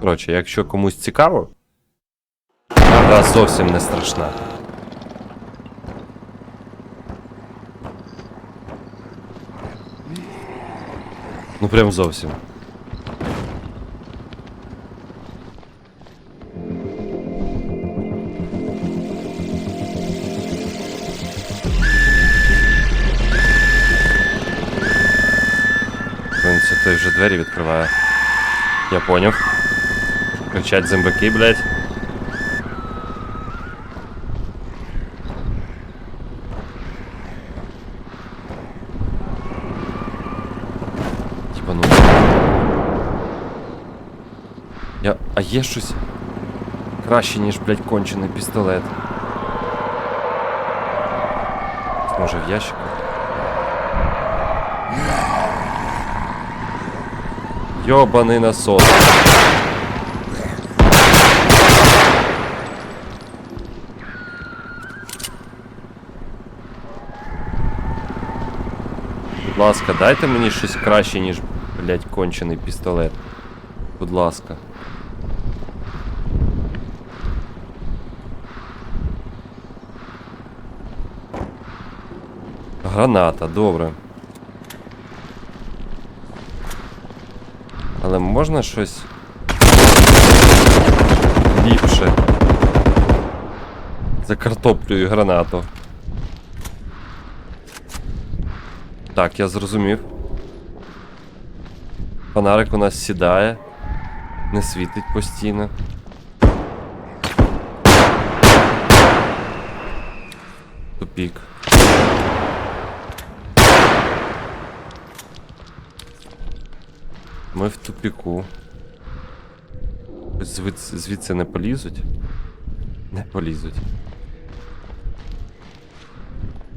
Коротше, якщо комусь цікаво, гра зовсім не страшна. Ну прям зовсім. Це той вже двері відкриває. Я поняв. Кричать зомбаки, блядь. Типа ну. Я. А є щось краще, ніж, блядь, кончений пістолет. Може в ящику? Йобаний насос. Будь ласка, дайте мені щось краще, ніж, блядь, кончений пістолет. Будь ласка. Граната, добре. Але можна щось ліпше. За картоплю і гранату. Так, я зрозумів. Фонарик у нас сідає. Не світить постійно. Тупік. Ми в тупіку. Звідси, звідси не полізуть? Не полізуть.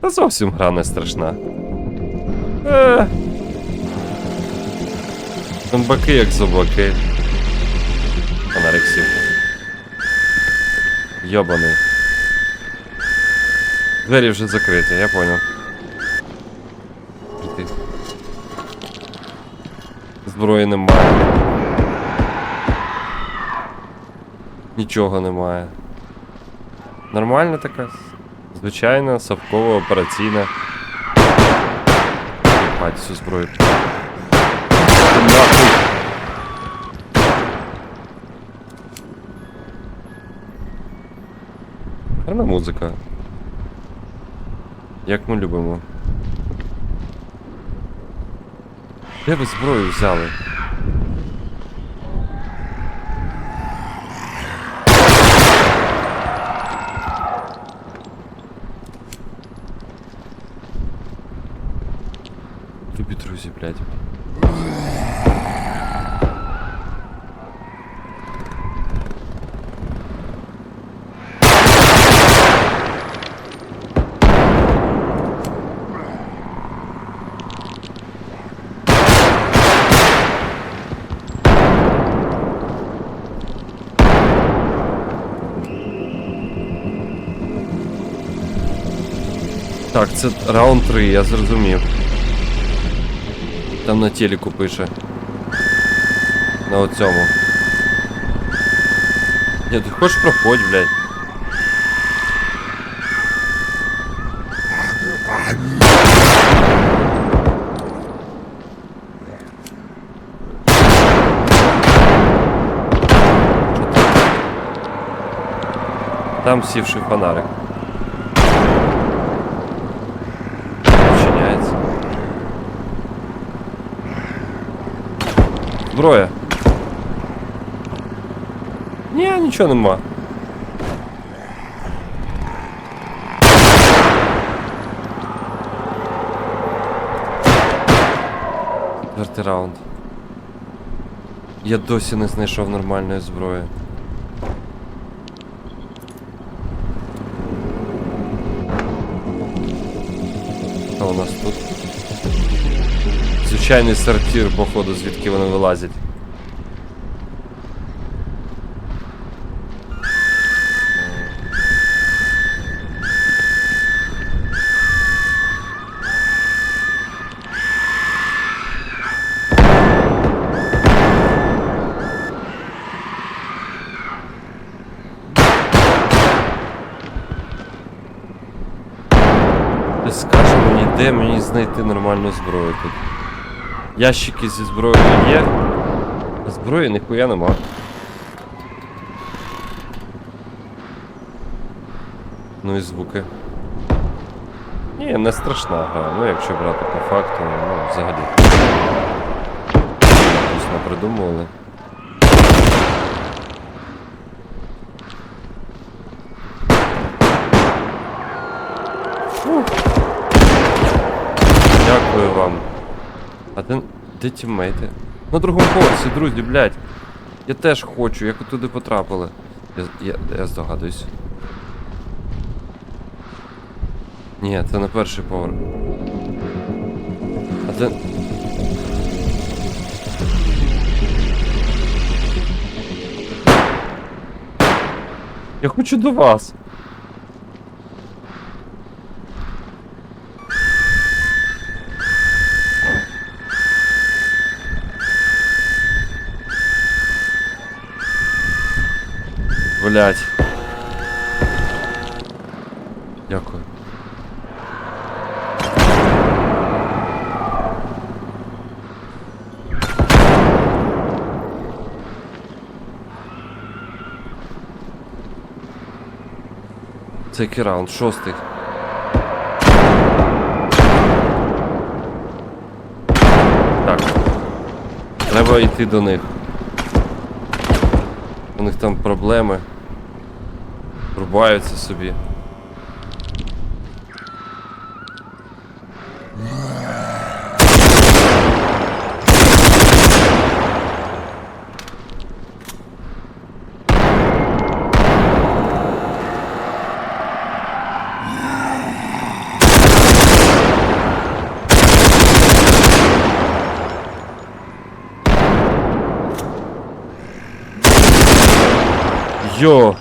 Та зовсім гра не страшна. Е. Зомбаки як зомбаки. Фонарик сів. Йобаний. Двері вже закриті, я понял. Зброї немає. Нічого немає. Нормальна така. Звичайна, совкова, операційна. Єбать, всю зброю. Гарна музика. Як ми любимо. Де ви зброю взяли? Любі друзі, блядь. Так, це раунд 3, я зрозумів. Там на телеку пише. На оцьому. Ні, ти хочеш проходь, блядь. Там сівший фонарик. Зброя. Ні, нічого нема. Четвертий раунд. Я досі не знайшов нормальної зброї. Що у нас тут? звичайний сортір походу, звідки вони вилазять. Ти скажи мені, де мені знайти нормальну зброю тут. Ящики зі зброєю є. Зброї ніхуя нема. Ну і звуки. Ні, не страшна гра. Ну якщо брати по факту, ну взагалі. Щось не придумували. Фу. Дякую вам. А де, де тіммейти? На другому поверсі, друзі, блядь. Я теж хочу, як туди потрапили. Я, я, я здогадуюсь. Ні, це не перший поверх. А це. Я хочу до вас. Блять. Дякую. Це який раунд? Шостий. Так. Треба йти до них. У них там проблеми. Рубаються собі. Йо!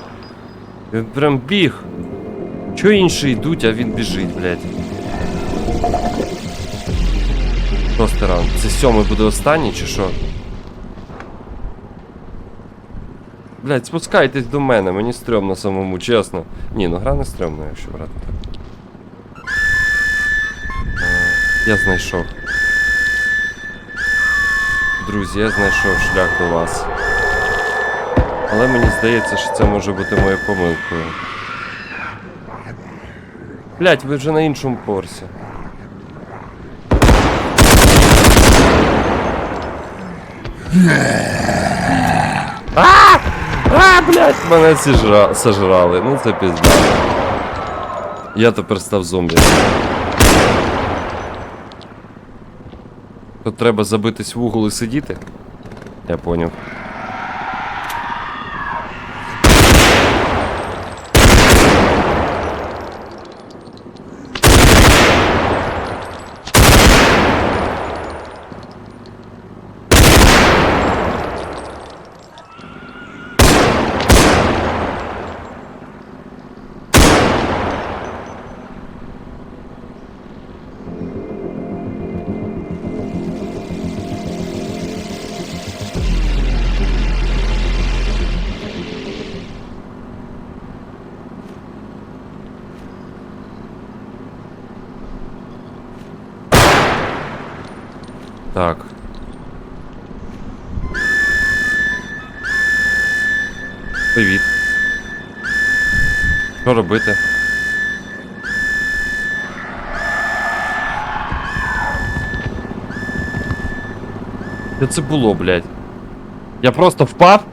Він прям біг. Чого інші йдуть, а він біжить, блядь. Шостий раунд. Це сьомий буде останній чи що? Блядь, спускайтесь до мене, мені стрьомно самому, чесно. Ні, ну гра не стрьомна, якщо брати так. Е, Я знайшов. Друзі, я знайшов шлях до вас. Але мені здається, що це може бути моєю помилкою. Блять, ви вже на іншому порсі. А! А, блять, мене сіжра... сожрали. Ну це пізда. Я тепер став зомбі. Тут треба забитись в угол і сидіти. Я поняв. Так. Привіт. Що робити? Що це було, блядь? Я просто впав?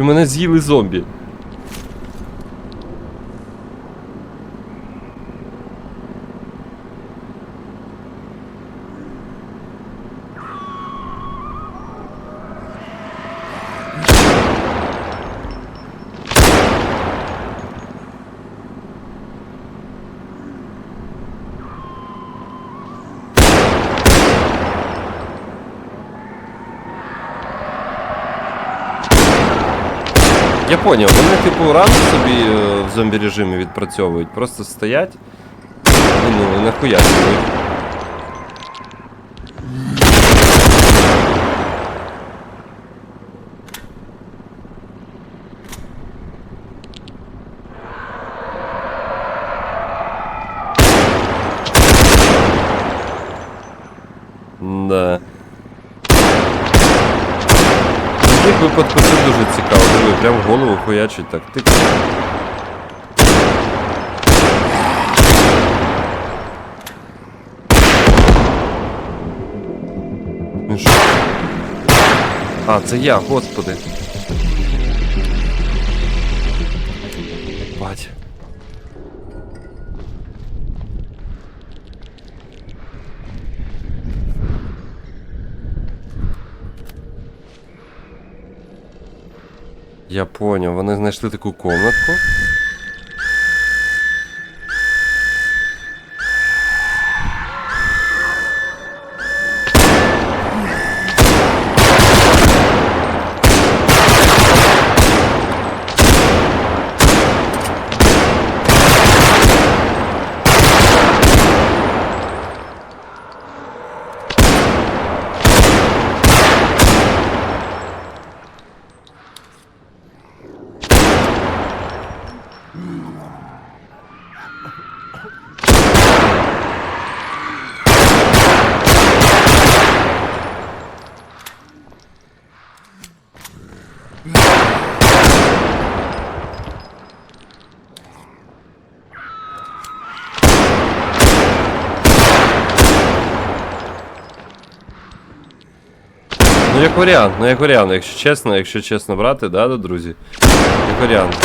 І мене з'їли зомбі. Я понял, вони типу ран собі е, в зомбі режимі відпрацьовують, просто стоять. Ну, ну нахуя Да. Випадку це дуже цікаво. Диви, прям в голову хуячить так. Тик. А, це я, господи. Я поняв, вони знайшли таку комнатку. Як варіант, ну як варіант, якщо чесно, якщо чесно брати, да, да, друзі? Як варіант.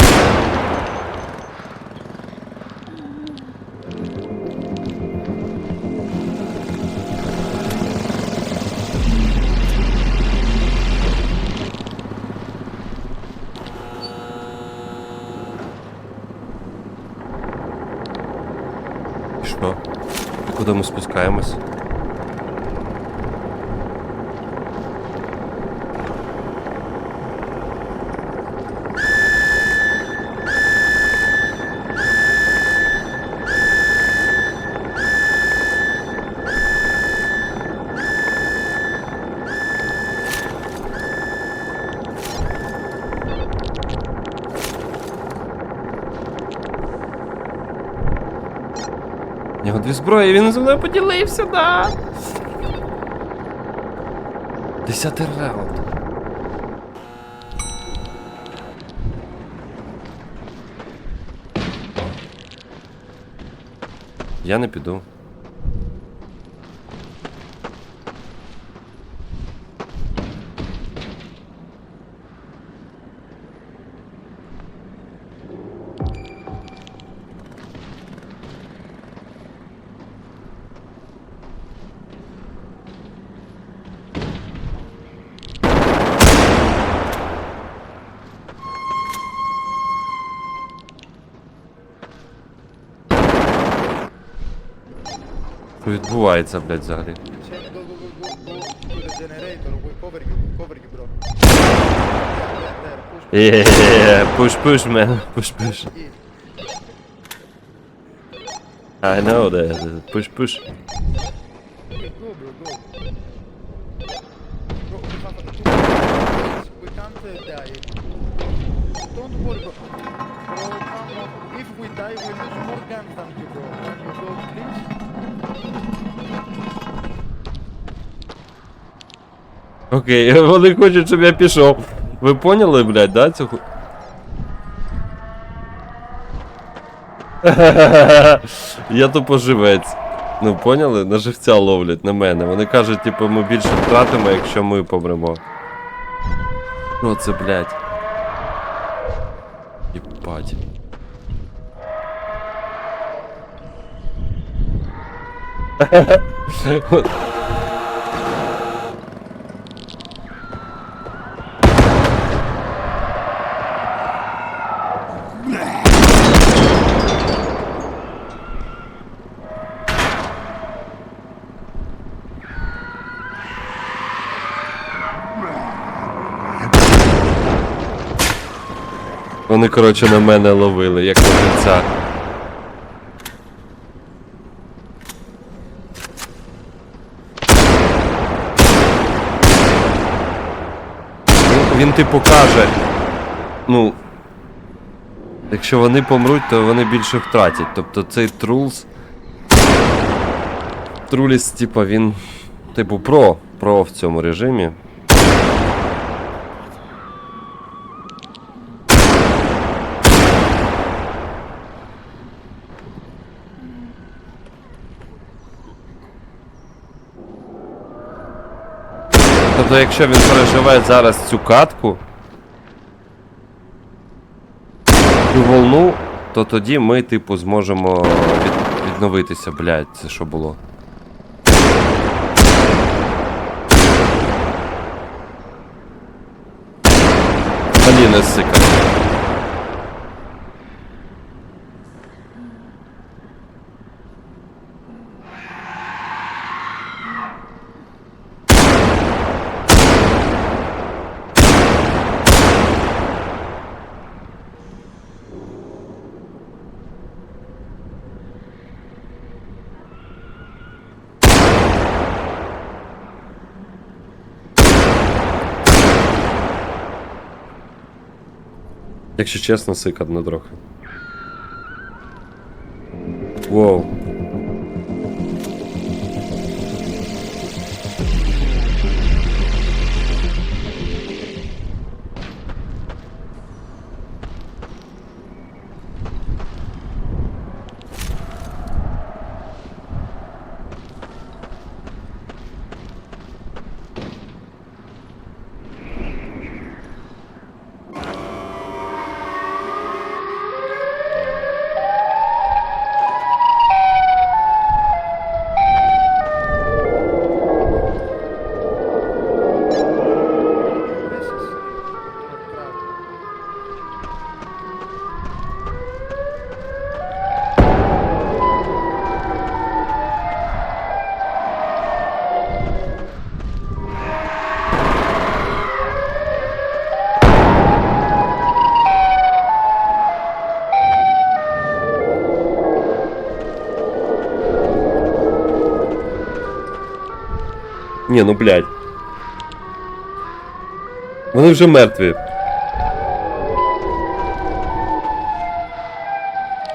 І що? Куди ми спускаємось? Зброї, він зі мною поділився, да. Десятий раунд. Я не піду. відбувається, блядь, взагалі? Check, go, go, go, go, go to the generator. We cover you, we cover you, bro. There, there, push, Yeah, push, push, man. Push, push. push. I know that. Push, push. Окей, вони хочуть, щоб я пішов. Ви поняли, блядь, да, цю ху... Я тупо живець. Ну, поняли? На живця ловлять на мене. Вони кажуть, типу, ми більше втратимо, якщо ми помремо. Що це, блядь? Єбать. Вони, коротше, на мене ловили, як на живця. Він, він типу каже, ну. Якщо вони помруть, то вони більше втратять. Тобто цей Трулс. Труліс, типа, він. Типу про. Про в цьому режимі. Тобто, якщо він переживе зараз цю катку... волну, то тоді ми, типу, зможемо від, відновитися, блядь, це що було? Мені не сика. Якщо чесно, сикадно трохи. Воу. Ні, ну блядь. Вони вже мертві.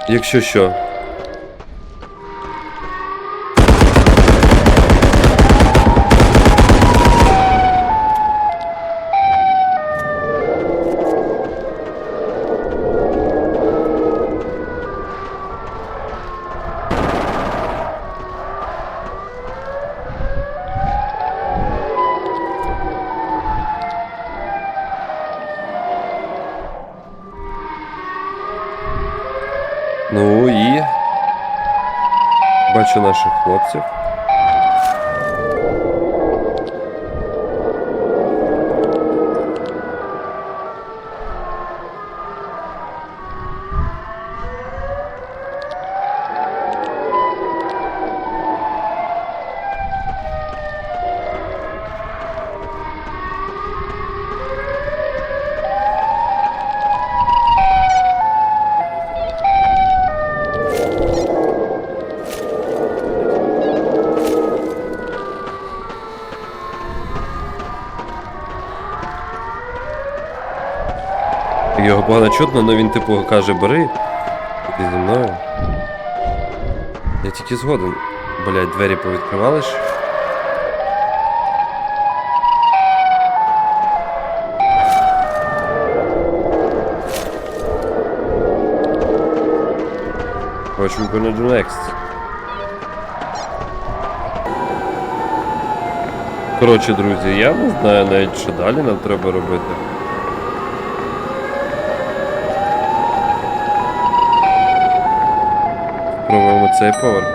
Якщо що. Ну і. Бачу наших хлопців. Погано чутно, але він типу каже, бери. Іди зі мною. Я тільки згоден. Блять, двері повідкривали ж. What we gonna do next? Коротше, друзі, я не знаю навіть, що далі нам треба робити. Пробуємо цей поверх.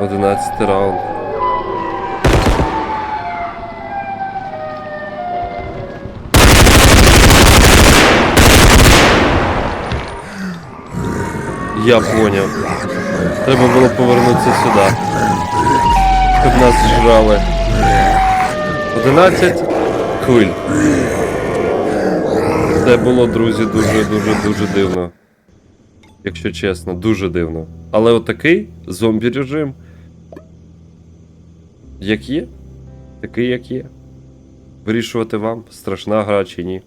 Одинадцятий раунд. Я поняв. Треба було повернутися сюди. Щоб нас жрали. 11 хвиль. Це було, друзі, дуже дуже дуже дивно. Якщо чесно, дуже дивно. Але отакий зомбі режим. Як є, такий як є. Вирішувати вам, страшна гра чи ні.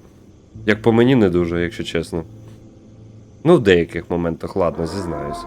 Як по мені не дуже, якщо чесно. Ну, в деяких моментах, ладно, зізнаюсь.